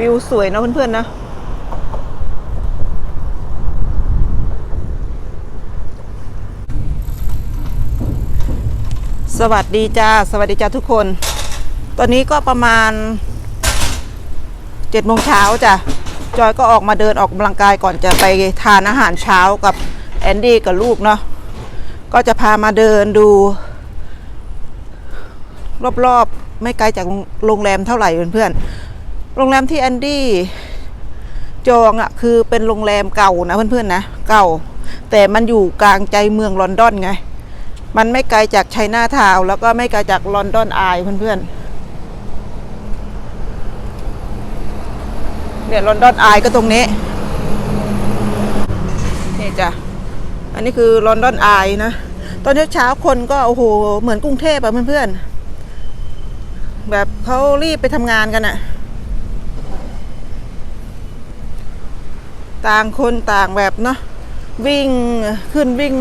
วิวสวยนะเพื่อนๆนะ สวัสดีจ้า สวัสดีจ้าทุกคน ตอนนี้ก็ประมาณเจ็ดโมงเช้าจ้ะ จอยก็ออกมาเดินออกกำลังกายก่อนจะไปทานอาหารเช้ากับแอนดี้กับลูกเนาะ ก็จะพามาเดินดู รอบๆ ไม่ไกลจากโรงแรมเท่าไหร่เพื่อนๆ โรงแรมที่แอนดี้จองอะ่ะคือเป็นโรงแรมเก่านะเพื่อนๆนะเก่า แต่มันอยู่กลางใจเมืองลอนดอนไง มันไม่ไกลจากไชน่าทาวน์แล้วก็ไม่ไกลจากลอนดอนอายเพื่อนๆเนี่ยลอนดอนอายก็ตรงนี้นี่จ้ะอันนี้คือลอนดอนอายนะตอนเช้าๆคนก็โอ้โหเหมือนกรุงเทพอะเพื่อนๆแบบเขารีบไปทำงานกันอะ ต่างคนต่างแบบเนาะวิ่งขึ้นวิ่ง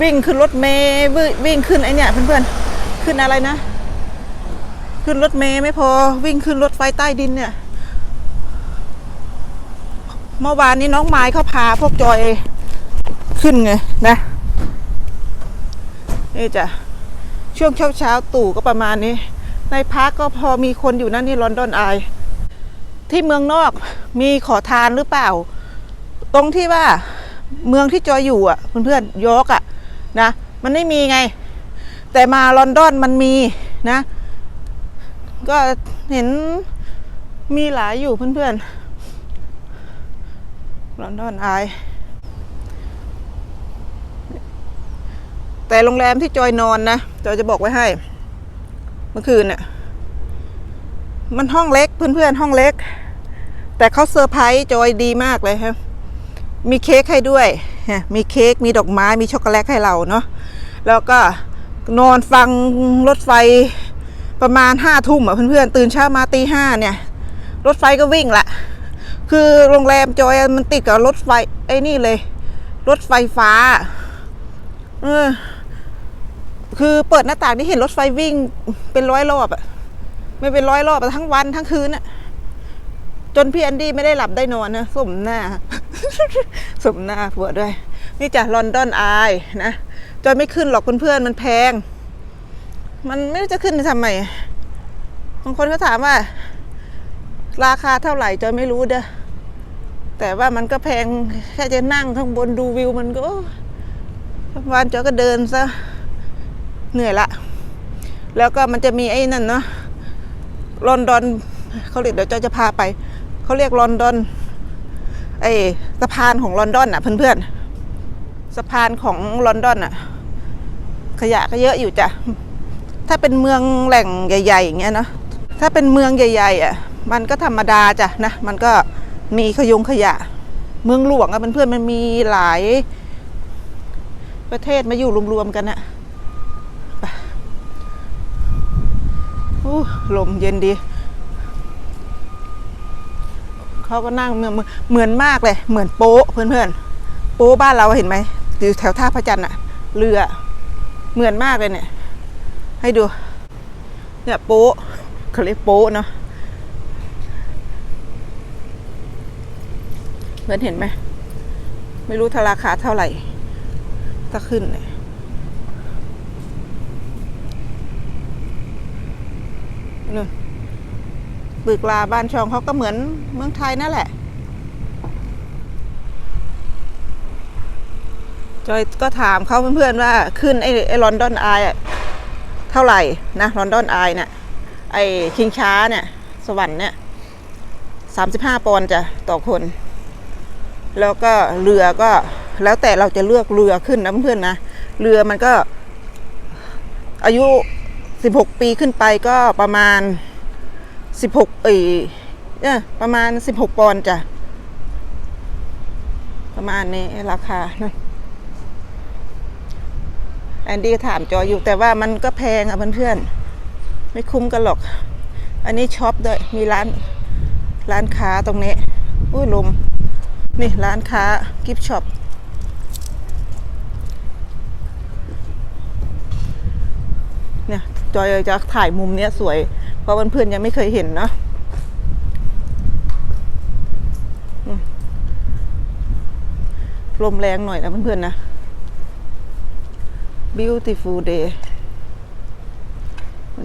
วิ่งขึ้นรถเมย์วิ่งขึ้นไอเนี่ยเพื่อนๆขึ้นอะไรนะ ขึ้นรถเมย์ไม่พอวิ่งขึ้นรถไฟใต้ดินเนี่ยเมื่อวานนี้น้องไม้เขาพาพวกจอยขึ้นไงนะนี่จ้ะช่วงเช้าเช้าตู่ก็ประมาณนี้ ในพักก็พอมีคนอยู่นั่นนี่ลอนดอนไอาย ที่เมืองนอกมีขอทานหรือเปล่า ตรงที่ว่าเมืองที่จอยอยู่อะเพื่อนๆยอกอะนะมันไม่มีไง แต่มาลอนดอนมันมีนะ ก็เห็นมีหลายอยู่เพื่อนๆลอนดอนอายแต่โรงแรมที่จอยนอนนะจอยจะบอกไว้ให้ เมื่อคืนเนี่ย มันห้องเล็กเพื่อนๆห้องเล็ก แต่เขาเซอร์ไพรส์จอยดีมากเลยครับมีเค้กให้ด้วยมีเค้กมีดอกไม้มีช็อกโกแลตให้เราเนาะแล้วก็นอนฟังรถไฟประมาณห้าทุ่มอะเพื่อนๆตื่นเช้ามาตีห้าเนี่ย รถไฟก็วิ่งละคือโรงแรมจอยมันติดกับรถไฟไอ้นี่เลย รถไฟฟ้าเออคือเปิดหน้าต่างนี่เห็นรถไฟวิ่งเป็นร้อยรอบอะ ไม่เป็นร้อยรอบทั้งวันทั้งคืนอะจนพี่แอนดี้ไม่ได้หลับได้นอนนะสมหน้า สมหน้าปวดด้วย นี่จ้ะลอนดอนไอนะจอยไม่ขึ้นหรอกเพื่อนๆมันแพง มันไม่รู้จะขึ้นทำไมบางคนก็ถามว่า ราคาเท่าไหร่จอยไม่รู้เด้อแต่ว่ามันก็แพงแค่จะนั่งข้างบนดูวิวมันก็วันจอยก็เดินซะเหนื่อยละ แล้วก็มันจะมีไอ้นั่นเนาะ ลอนดอนเขาเรียกเดี๋ยวจอยจะพาไป เขาเรียกลอนดอนไอ้สะพานของลอนดอนอะเพื่อนๆสะพานของลอนดอนอะ ขยะก็เยอะอยู่จ้ะถ้าเป็นเมืองแหล่งใหญ่ๆอย่างเงี้ยเนาะถ้าเป็นเมืองใหญ่ๆอะ มันก็ธรรมดาจ้ะนะ มันก็มีขยงขยะ เมืองหลวงอะเพื่อนๆมันมีหลายประเทศมาอยู่รวมๆกันอะไปอู้ ลมเย็นดี เขาก็นั่งเหมือนเหมือนมากเลย เหมือนโป๊ะเพื่อนๆ โป๊ะบ้านเราเห็นไหมอยู่แถวท่าพระจันทร์อะเรือ เหมือนมากเลยเนี่ย ให้ดู เนี่ยโป๊ะเขาเรียกโป๊ะเนาะเพื่อนเห็นไหม ไม่รู้ทราคาเท่าไหร่ถ้าขึ้นเนี่ย นู่นตึกลาบ้านช่องเขาก็เหมือนเมืองไทยนั่นแหละ จอยก็ถามเขาเพื่อนๆว่าขึ้นไอ้ไอ้ลอนดอนไออะเท่าไหร่นะลอนดอนไอเนี่ยไอ้คิงช้าเนี่ย สวรรค์เนี่ยสามสิบห้าปอนด์จ้ะต่อคน แล้วก็เรือก็แล้วแต่เราจะเลือกเรือขึ้นนะเพื่อนๆนะ เรือมันก็อายุ สิบหกปีขึ้นไปก็ประมาณสิบหกเอยเนี่ยประมาณสิบหกปอนด์จ้ะ ประมาณนี้ราคานะแอนดี้ถามจออยู่แต่ว่ามันก็แพงอะเพื่อนๆไม่คุ้มกันหรอก อันนี้ช็อปด้วยมีร้านร้านค้าตรงนี้ อุ้ยลมนี่ร้านค้ากิฟช็อป จอยจะถ่ายมุมเนี้ยสวย เพราะเพื่อนๆยังไม่เคยเห็นเนาะลมแรงหน่อยนะเพื่อนๆนะ beautiful day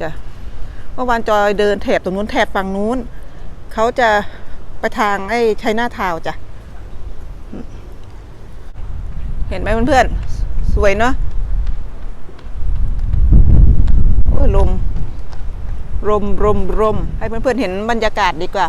จะเมื่อวานจอยเดินแถบตรงนู้นแถบฝั่งนู้น เขาจะไปทางไอ้ชัยนาทาวจ้ะ เห็นไหมเพื่อนๆ สวยเนาะ ลมลมลมลมให้เพื่อนๆเห็นบรรยากาศดีกว่า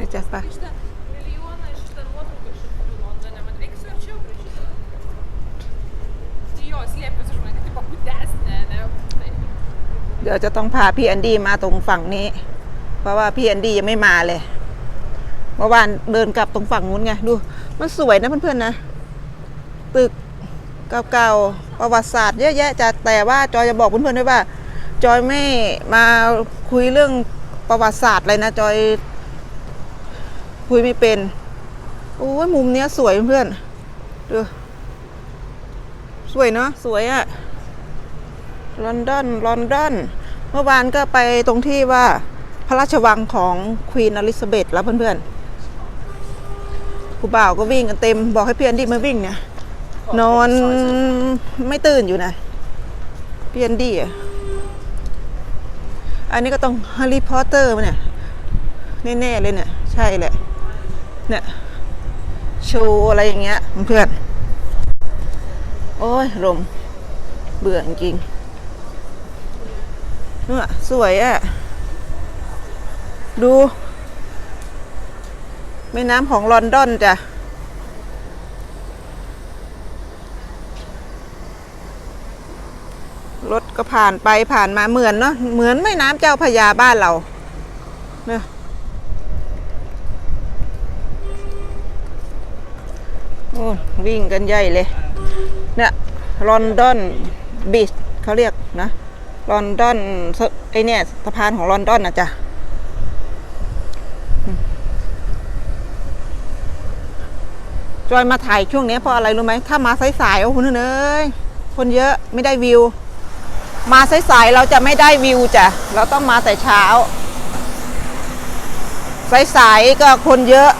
Ай, čia ดี๋ยวจะต้องพาพี่แอนดี้มาตรงฝั่งนี้ เพราะว่าพี่แอนดี้ยังไม่มาเลยเมื่อวานเดินกลับตรงฝั่งนู้นไงดู มันสวยนะเพื่อนๆนะ ตึกเก่าๆประวัติศาสตร์เยอะแยะจะแต่ว่าจอยจะบอกเพื่อนๆด้วยว่า จอยไม่มาคุยเรื่องประวัติศาสตร์เลยนะจอย คุยไม่เป็นโอ้ยมุมเนี้ยสวยเพื่อนๆดูสวยเนาะสวยอะลอนดอนลอนดอน เมื่อวานก็ไปตรงที่ว่าพระราชวังของควีนอลิซาเบธแล้วเพื่อนๆผู้บ่าวก็วิ่งกันเต็ม บอกให้เพี่แอนดี้มาวิ่งเนี่ยนอนไม่ตื่นอยู่นะเพี่แอนดี้อะอันนี้ก็ต้องฮ a ร์รี่พอตเตอร์มาเนี่ยแน่ๆเลยเนี่ย ใช่แหละเนี่ยโชว์อะไรอย่างเงี้ยเพื่อน โอ้ยลมเบื่อจริง เนี่ยสวยอะ่ะ ดู แม่น้ำของลอนดอนจ้ะ รถก็ผ่านไปผ่านมาเหมือนเนาะเหมือนแม่น้ำเจ้าพยาบ้านเราเนี่ยโอ้วิ่งกันใหญ่เลย เนี่ยลอนดอนบีชเขาเรียกนะ ลอนดอนไอเนี่ยสะพานของลอนดอนนะจ๊ะจอยมาถ่ายช่วงนี้เพราะอะไรรู้ไหมถ้ามาสายๆโอ้โหเอ้ยคนเยอะไม่ได้วิว มาสายๆเราจะไม่ได้วิวจ้ะเราต้องมาแต่เช้าสายๆก็คนเยอะ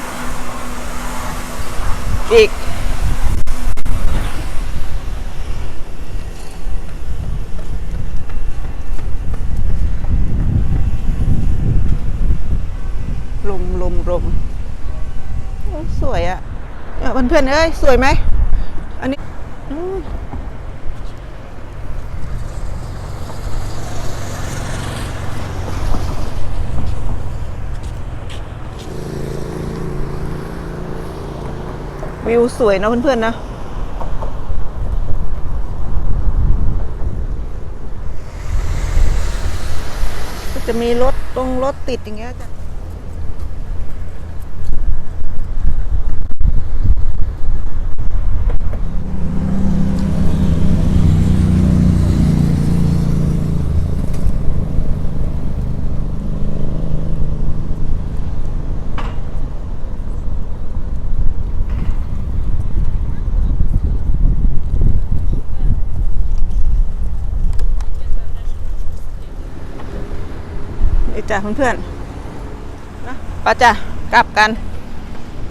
อีก ลมลมสวยอะเนี่ยเพื่อนๆเอ้ยสวยไหมอันนี้วิวสวยนะเพื่อนๆนะก็จะมีรถตรงรถติดอย่างเงี้ยจ้ะ จ้ะเพื่อนๆนะก็จะกลับกัน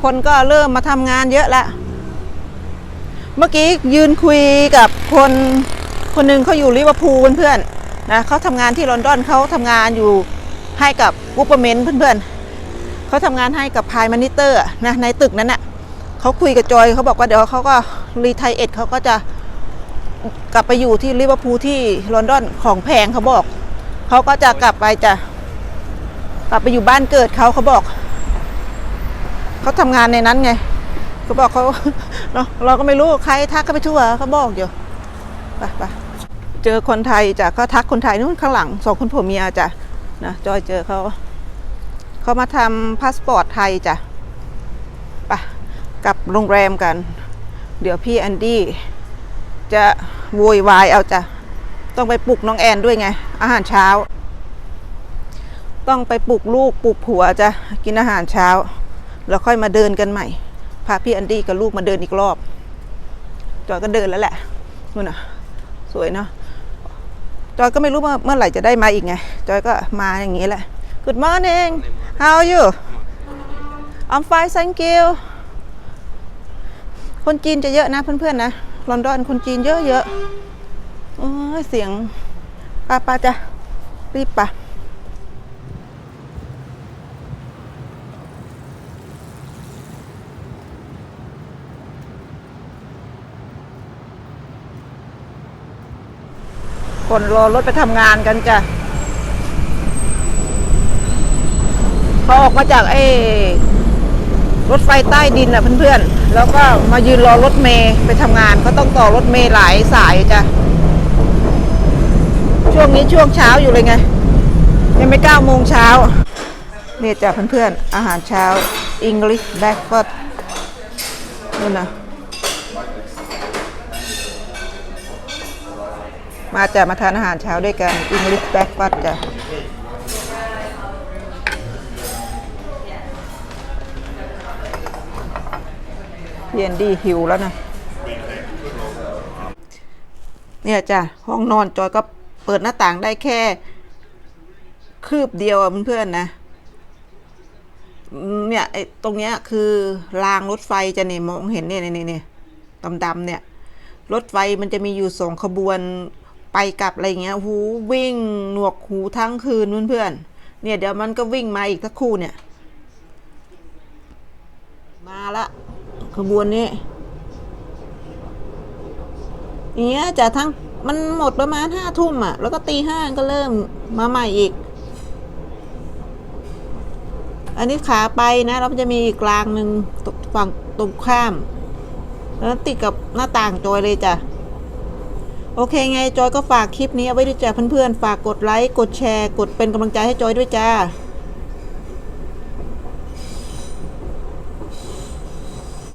คนก็เริ่มมาทำงานเยอะแล้วเมื่อกี้ยืนคุยกับคนคนหนึ่งเขาอยู่ลิเวอร์พูลเพื่อนๆนะเขาทำงานที่ลอนดอนเขาทำงานอยู่ให้กับกูเปอร์เมนเพื่อนๆเขาทำงานให้กับพายมานิเตอร์นะในตึกนั้นน่ะเขาคุยกับจอยเขาบอกว่าเดี๋ยวเขาก็รีไทเอ็ดเขาก็จะกลับไปอยู่ที่ลิเวอร์พูลที่ลอนดอนของแพงเขาบอก เขาก็จะกลับไปจะ กลับไปอยู่บ้านเกิดเขาเขาบอก เขาทำงานในนั้นไงเขาบอกเขาเนาะเราก็ไม่รู้ใครทักก็ไปทั่วเขาบอกอยู่ไปไปเจอคนไทยจ้ะเขาทักคนไทยนู่นข้างหลังสองคนผัวเมียจ้ะนะจอยเจอเขาเขามาทำพาสปอร์ตไทยจ้ะไปกลับโรงแรมกัน เดี๋ยวพี่แอนดี้จะโวยวายเอาจ้ะต้องไปปลุกน้องแอนด้วยไง อาหารเช้า ต้องไปปลุกลูกปลุกผัวจะกินอาหารเช้า แล้วค่อยมาเดินกันใหม่ พาพี่อันดี้กับลูกมาเดินอีกรอบ จอยก็เดินแล้วแหละนู่นน่ะ สวยเนาะจอยก็ไม่รู้ว่าเมื่อไหร่จะได้มาอีกไง จอยก็มาอย่างนี้แหละ Good morning how are you I'm fine thank you คนจีนจะเยอะนะเพื่อนๆนะลอนดอนคนจีนเยอะๆโอ้ยเสียงป้าป้าจ้ะรีบปะ คนรอรถไปทำงานกันจ้ะพอออกมาจากไอ้รถไฟใต้ดินอะเพื่อนๆ แล้วก็มายืนรอรถเมย์ไปทำงานก็ต้องต่อรถเมย์หลายสายจ้ะ ช่วงนี้ช่วงเช้าอยู่เลยไง ยังไม่เก้าโมงเช้าเนี่ยจ้ะเพื่อนๆ อาหารเช้า English breakfast นู่นนะ มาจะมาทานอาหารเช้าด้วยกัน English breakfast จ้ะพี่แอนดี้หิวแล้วนะ เนี่ยจ้ะ ห้องนอนจอยก็เปิดหน้าต่างได้แค่ คืบเดียวอะเพื่อนๆนะ เนี่ยไอ้ตรงเนี้ยคือรางรถไฟจะเนี่ยมองเห็นเนี่ยเนี่ยเนี่ยดำๆเนี่ยรถไฟมันจะมีอยู่สองขบวน ไปกลับอะไรเงี้ยหูวิ่งหนวกหูทั้งคืนเพื่อนๆเนี่ยเดี๋ยวมันก็วิ่งมาอีกสักคู่เนี่ย มาละขบวนนี้อย่างเงี้ยจะทั้งมันหมดประมาณห้าทุ่มอะ แล้วก็ตีห้าก็เริ่มมาใหม่อีก อันนี้ขาไปนะเราจะมีอีกรางหนึ่งตรงฝั่งตรงข้าม แล้วติดกับหน้าต่างจอยเลยจ้ะ โอเคไงจอยก็ฝากคลิปนี้เอาไว้ด้วยจ้ะเพื่อนๆ ฝากกดไลค์ กดแชร์ กดเป็นกำลังใจให้จอยด้วยจ้า